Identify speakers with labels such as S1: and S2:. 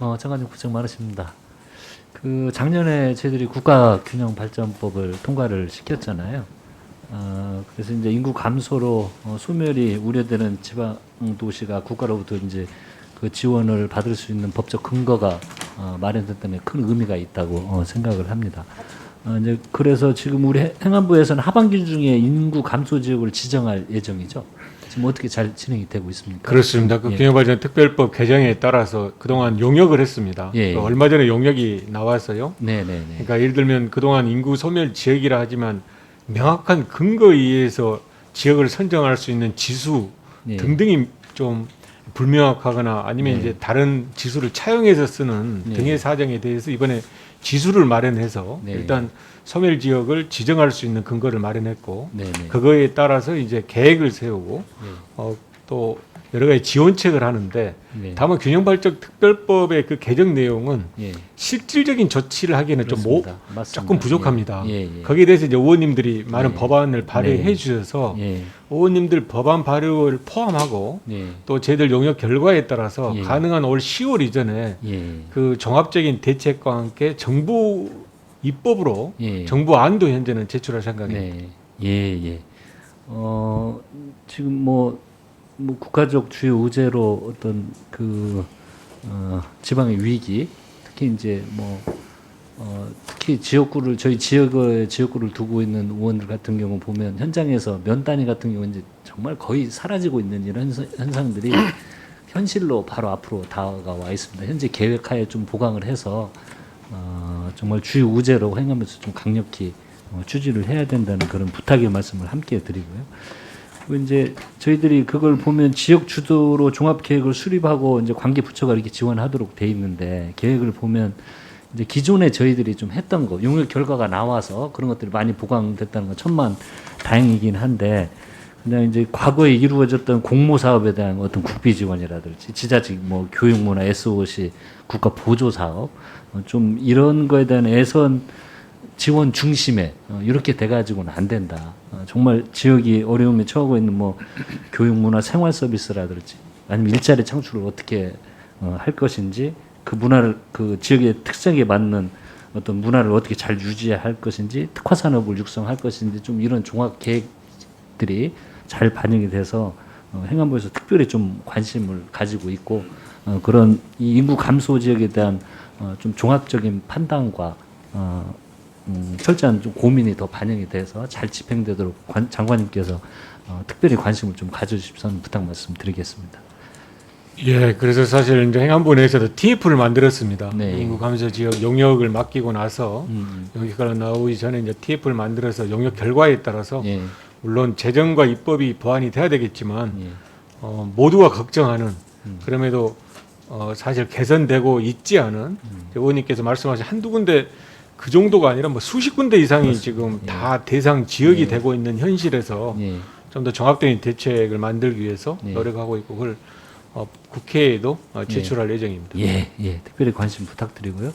S1: 어, 장관님 고생 많으십니다. 그 작년에 저희들이 국가균형발전법을 통과를 시켰잖아요. 어, 그래서 이제 인구 감소로 어, 소멸이 우려되는 지방 도시가 국가로부터 이제 그 지원을 받을 수 있는 법적 근거가 어, 마련됐다는 큰 의미가 있다고 어, 생각을 합니다. 어, 이제 그래서 지금 우리 해- 행안부에서는 하반기 중에 인구 감소 지역을 지정할 예정이죠. 지금 어떻게 잘 진행이 되고 있습니까?
S2: 그렇습니다. 그
S1: 예.
S2: 균형발전 특별법 개정에 따라서 그동안 용역을 했습니다.
S1: 예.
S2: 그 얼마 전에 용역이 나왔어요.
S1: 네 네 네.
S2: 그러니까 예를 들면 그동안 인구 소멸 지역이라 하지만 명확한 근거에 의해서 지역을 선정할 수 있는 지수
S1: 예.
S2: 등등이 좀 불명확하거나 아니면
S1: 네.
S2: 이제 다른 지수를 차용해서 쓰는
S1: 네.
S2: 등의 사정에 대해서 이번에 지수를 마련해서
S1: 네.
S2: 일단 소멸 지역을 지정할 수 있는 근거를 마련했고
S1: 네네.
S2: 그거에 따라서 이제 계획을 세우고
S1: 네.
S2: 어, 또 여러 가지 지원책을 하는데
S1: 네.
S2: 다만 균형발전 특별법의 그 개정 내용은
S1: 예.
S2: 실질적인 조치를 하기에는 좀 모,
S1: 그렇습니다. 맞습니다.
S2: 조금 부족합니다.
S1: 예, 예.
S2: 거기에 대해서 이제 의원님들이 많은
S1: 네.
S2: 법안을 발의해
S1: 네.
S2: 주셔서
S1: 예.
S2: 의원님들 법안 발의를 포함하고
S1: 예.
S2: 또 저희들 용역 결과에 따라서
S1: 예.
S2: 가능한 올 10월 이전에
S1: 예.
S2: 그 종합적인 대책과 함께 정부 입법으로
S1: 예.
S2: 정부 안도 현재는 제출할 생각입니다.
S1: 네. 예, 예. 어, 지금 뭐, 뭐 국가적 주요 의제로 어떤 그 어, 지방의 위기, 특히 이제 뭐 어, 특히 지역구를 저희 지역에 지역구를 두고 있는 의원들 같은 경우 보면 현장에서 면 단위 같은 경우 이제 정말 거의 사라지고 있는 이런 현상- 현상들이 현실로 바로 앞으로 다가와 있습니다. 현재 계획하에 좀 보강을 해서 어, 정말 주요 우제로 행하면서 좀 강력히 어, 추진을 해야 된다는 그런 부탁의 말씀을 함께 드리고요. 이제 저희들이 그걸 보면 지역 주도로 종합 계획을 수립하고 이제 관계 부처가 이렇게 지원하도록 돼 있는데 계획을 보면 이제 기존에 저희들이 좀 했던 거 용역 결과가 나와서 그런 것들이 많이 보강됐다는 건 천만 다행이긴 한데 그냥 이제 과거에 이루어졌던 공모 사업에 대한 어떤 국비 지원이라든지 지자직 뭐 교육 문화 SOC 국가 보조 사업 어, 좀 이런 거에 대한 애선 지원 중심에 어, 이렇게 돼가지고는 안 된다. 어, 정말 지역이 어려움에 처하고 있는 뭐 교육 문화 생활 서비스라든지 아니면 일자리 창출을 어떻게 어, 할 것인지 그 문화를 그 지역의 특성에 맞는 어떤 문화를 어떻게 잘 유지할 것인지 특화 산업을 육성할 것인지 좀 이런 종합 계획들이 잘 반영이 돼서 어, 행안부에서 특별히 좀 관심을 가지고 있고 어, 그런 이 인구 감소 지역에 대한 어, 좀 종합적인 판단과 어, 음, 철저한 좀 고민이 더 반영이 돼서 잘 집행되도록 관, 장관님께서 어, 특별히 관심을 좀 가져주십사 하는 부탁 말씀드리겠습니다.
S2: 예, 그래서 사실 이제 행안부 내에서도 TF를 만들었습니다.
S1: 네.
S2: 인구 감소 지역 용역을 맡기고 나서
S1: 음,
S2: 용역가 나오기 전에 이제 TF를 만들어서 용역 결과에 따라서
S1: 예,
S2: 물론 재정과 입법이 보완이 돼야 되겠지만
S1: 예,
S2: 어, 모두가 걱정하는
S1: 음.
S2: 그럼에도 어, 사실 개선되고 있지 않은
S1: 음.
S2: 의원님께서 말씀하신 한두 군데 그 정도가 아니라 뭐 수십 군데 이상이
S1: 그렇습니다.
S2: 지금
S1: 예.
S2: 다 대상 지역이
S1: 예.
S2: 되고 있는 현실에서
S1: 예,
S2: 좀더 종합적인 대책을 만들기 위해서
S1: 예.
S2: 노력하고 있고 그걸 어, 국회에도 어, 제출할 예정입니다.
S1: 예, 예, 특별히 관심 부탁드리고요.